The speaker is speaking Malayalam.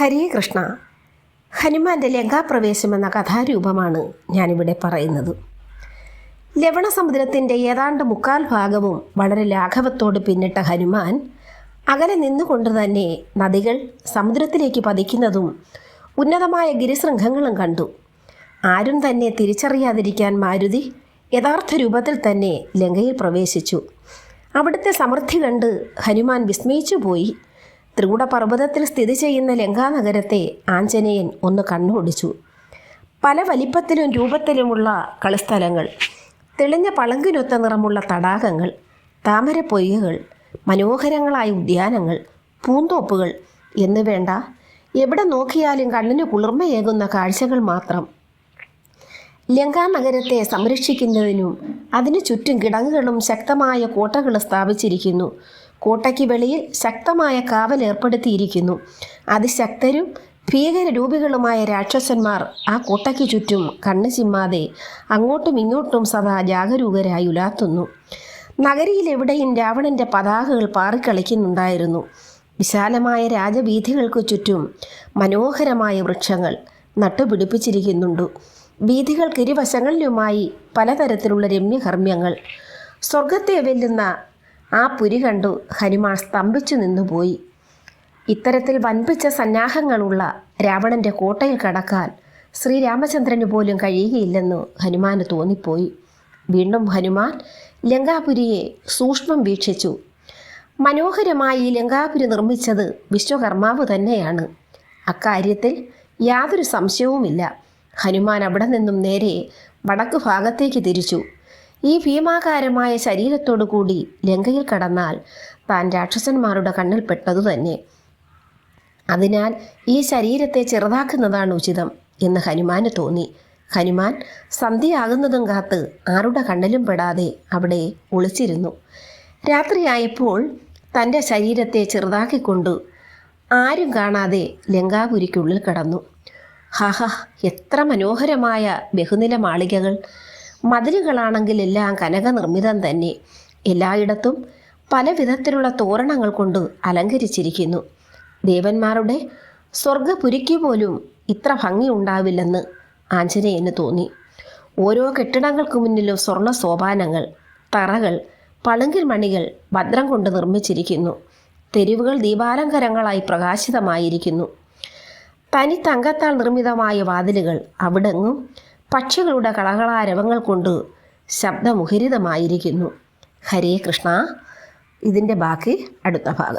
ഹരേ കൃഷ്ണ. ഹനുമാന്റെ ലങ്കാപ്രവേശം എന്ന കഥാരൂപമാണ് ഞാനിവിടെ പറയുന്നത്. ലവണസമുദ്രത്തിന്റെ ഏതാണ്ട് മുക്കാൽ ഭാഗവും വളരെ ലാഘവത്തോട് പിന്നിട്ട ഹനുമാൻ അകലെ നിന്നുകൊണ്ട് തന്നെ നദികൾ സമുദ്രത്തിലേക്ക് പതിക്കുന്നതും ഉന്നതമായ ഗിരിശൃംഖങ്ങളും കണ്ടു. ആരും തന്നെ തിരിച്ചറിയാതിരിക്കാൻ മാരുതി യഥാർത്ഥ രൂപത്തിൽ തന്നെ ലങ്കയിൽ പ്രവേശിച്ചു. അവിടുത്തെ സമൃദ്ധി കണ്ട് ഹനുമാൻ വിസ്മയിച്ചു പോയി ത്രികൂടപർവതത്തിൽ സ്ഥിതി ചെയ്യുന്ന ലങ്കാനഗരത്തെ ആഞ്ജനേയൻ ഒന്ന് കണ്ണോടിച്ചു. പല വലിപ്പത്തിലും രൂപത്തിലുമുള്ള കളിസ്ഥലങ്ങൾ തെളിഞ്ഞ പളങ്കിനൊത്ത നിറമുള്ള തടാകങ്ങൾ താമരപ്പൊയ്കകൾ മനോഹരങ്ങളായ ഉദ്യാനങ്ങൾ പൂന്തോപ്പുകൾ എന്ന് വേണ്ട എവിടെ നോക്കിയാലും കണ്ണിന് കുളിർമയേകുന്ന കാഴ്ചകൾ മാത്രം. ലങ്കാ നഗരത്തെ സംരക്ഷിക്കുന്നതിനും അതിനു ചുറ്റും കിടങ്ങുകളും ശക്തമായ കോട്ടകൾ സ്ഥാപിച്ചിരിക്കുന്നു. കോട്ടയ്ക്ക് വെളിയിൽ ശക്തമായ കാവൽ ഏർപ്പെടുത്തിയിരിക്കുന്നു. അതിശക്തരും ഭീകരരൂപികളുമായ രാക്ഷസന്മാർ ആ കോട്ടയ്ക്ക് ചുറ്റും കണ്ണു ചിമ്മാതെ അങ്ങോട്ടും ഇങ്ങോട്ടും സദാ ജാഗരൂകരായി ഉലാത്തുന്നു. നഗരിയിലെവിടെയും രാവണന്റെ പതാകകൾ പാറിക്കളിക്കുന്നുണ്ടായിരുന്നു. വിശാലമായ രാജവീഥികൾക്ക് ചുറ്റും മനോഹരമായ വൃക്ഷങ്ങൾ നട്ടുപിടിപ്പിച്ചിരിക്കുന്നുണ്ട്. വീഥികൾക്കിരുവശങ്ങളിലുമായി പലതരത്തിലുള്ള രമ്യകർമ്മ്യങ്ങൾ. സ്വർഗത്തെ വെല്ലുന്ന ആ പുരി കണ്ടു ഹനുമാൻ സ്തംഭിച്ചു നിന്നുപോയി. ഇത്തരത്തിൽ വൻപിച്ച സന്നാഹങ്ങളുള്ള രാവണന്റെ കോട്ടയിൽ കടക്കാൻ ശ്രീരാമചന്ദ്രന് പോലും കഴിയുകയില്ലെന്ന് ഹനുമാന് തോന്നിപ്പോയി. വീണ്ടും ഹനുമാൻ ലങ്കാപുരിയെ സൂക്ഷ്മം വീക്ഷിച്ചു. മനോഹരമായി ലങ്കാപുരി നിർമ്മിച്ചത് വിശ്വകർമാവ് തന്നെയാണ്. അക്കാര്യത്തിൽ യാതൊരു സംശയവുമില്ല. ഹനുമാൻ അവിടെ നിന്നും നേരെ വടക്ക് ഭാഗത്തേക്ക് തിരിച്ചു. ഈ ഭീമാകാരമായ ശരീരത്തോടു കൂടി ലങ്കയിൽ കടന്നാൽ താൻ രാക്ഷസന്മാരുടെ കണ്ണിൽ പെട്ടതു തന്നെ. അതിനാൽ ഈ ശരീരത്തെ ചെറുതാക്കുന്നതാണ് ഉചിതം എന്ന് ഹനുമാന് തോന്നി. ഹനുമാൻ സന്ധ്യയാകുന്നതും കാത്ത് ആരുടെ കണ്ണിലും പെടാതെ അവിടെ ഒളിച്ചിരുന്നു. രാത്രിയായപ്പോൾ തന്റെ ശരീരത്തെ ചെറുതാക്കിക്കൊണ്ട് ആരും കാണാതെ ലങ്കാപുരിക്കുള്ളിൽ കടന്നു. ഹാഹ എത്ര മനോഹരമായ ബഹുനില മാളികകൾ മതിലുകളാണെങ്കിൽ എല്ലാം കനകനിർമ്മിതം തന്നെ. എല്ലായിടത്തും പല വിധത്തിലുള്ള തോരണങ്ങൾ കൊണ്ട് അലങ്കരിച്ചിരിക്കുന്നു. ദേവന്മാരുടെ സ്വർഗപുരിക്ക് പോലും ഇത്ര ഭംഗി ഉണ്ടാവില്ലെന്ന് ആഞ്ജനേയന് തോന്നി. ഓരോ കെട്ടിടങ്ങൾക്ക് മുന്നിലും സ്വർണ സോപാനങ്ങൾ തറകൾ പളുങ്കിൽ മണികൾ ഭദ്രം കൊണ്ട് നിർമ്മിച്ചിരിക്കുന്നു. തെരുവുകൾ ദീപാലങ്കരങ്ങളായി പ്രകാശിതമായിരിക്കുന്നു. തനി തങ്കത്താൽ നിർമ്മിതമായ വാതിലുകൾ അവിടെങ്ങും പക്ഷികളുടെ കളകളാരവങ്ങൾ കൊണ്ട് ശബ്ദമുഖരിതമായിരിക്കുന്നു. ഹരേ കൃഷ്ണ. ഇതിന്റെ ബാക്കി അടുത്ത ഭാഗം.